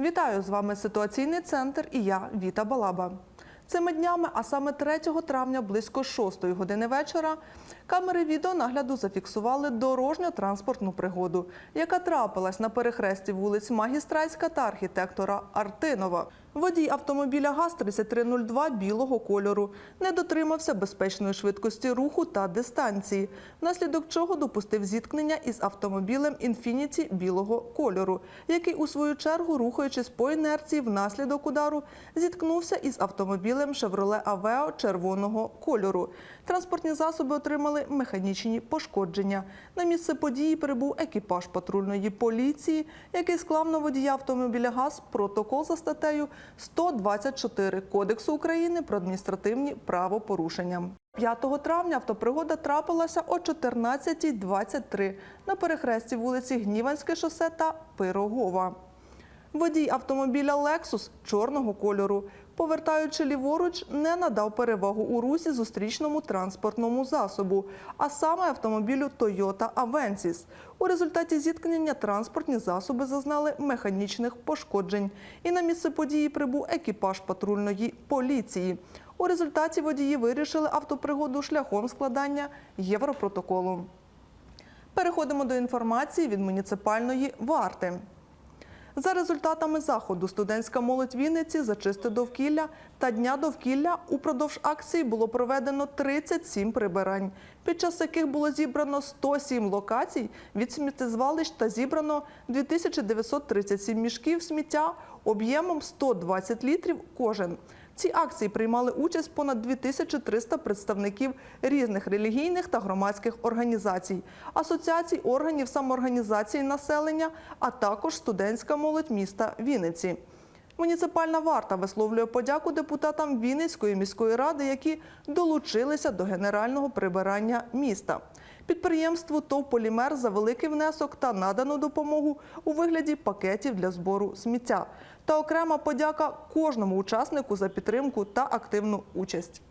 Вітаю з вами ситуаційний центр і я Віта Балаба. Цими днями, а саме 3 травня, близько 6 години вечора, камери відеонагляду зафіксували дорожньо-транспортну пригоду, яка трапилась на перехресті вулиць Магістральська та архітектора Артинова. Водій автомобіля ГАЗ-3302 білого кольору не дотримався безпечної швидкості руху та дистанції, внаслідок чого допустив зіткнення із автомобілем «Інфініті» білого кольору, який у свою чергу, рухаючись по інерції внаслідок удару, зіткнувся із автомобілем «Шевроле Авео» червоного кольору. Транспортні засоби отримали механічні пошкодження. На місце події прибув екіпаж патрульної поліції, який склав на водія автомобіля ГАЗ протокол за статтею 124 Кодексу України про адміністративні правопорушення. 5 травня автопригода трапилася о 14.23 на перехресті вулиці Гніванське шосе та Пирогова. Водій автомобіля Lexus чорного кольору, повертаючи ліворуч, не надав перевагу у русі зустрічному транспортному засобу, а саме автомобілю Toyota Avensis. У результаті зіткнення транспортні засоби зазнали механічних пошкоджень. І на місце події прибув екіпаж патрульної поліції. У результаті водії вирішили автопригоду шляхом складання європротоколу. Переходимо до інформації від муніципальної варти. За результатами заходу студентська молодь Вінниці зачисти довкілля та дня довкілля упродовж акції було проведено 37 прибирань, під час яких було зібрано 107 локацій від сміттєзвалищ та зібрано 2937 мішків сміття об'ємом 120 літрів кожен. Цій акції приймали участь понад 2300 представників різних релігійних та громадських організацій, асоціацій, органів самоорганізації населення, а також студентська молодь міста Вінниці. Муніципальна варта висловлює подяку депутатам Вінницької міської ради, які долучилися до генерального прибирання міста. Підприємству ТОВ «Полімер» за великий внесок та надану допомогу у вигляді пакетів для збору сміття. Та окрема подяка кожному учаснику за підтримку та активну участь.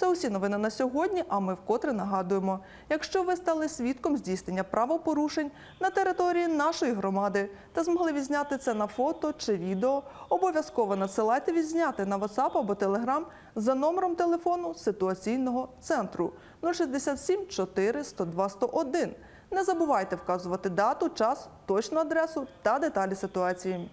Це усі новини на сьогодні. А ми вкотре нагадуємо: якщо ви стали свідком здійснення правопорушень на території нашої громади та змогли відзняти це на фото чи відео, обов'язково надсилайте відзняти на WhatsApp або Telegram за номером телефону ситуаційного центру 067 4 102 101. Не забувайте вказувати дату, час, точну адресу та деталі ситуації.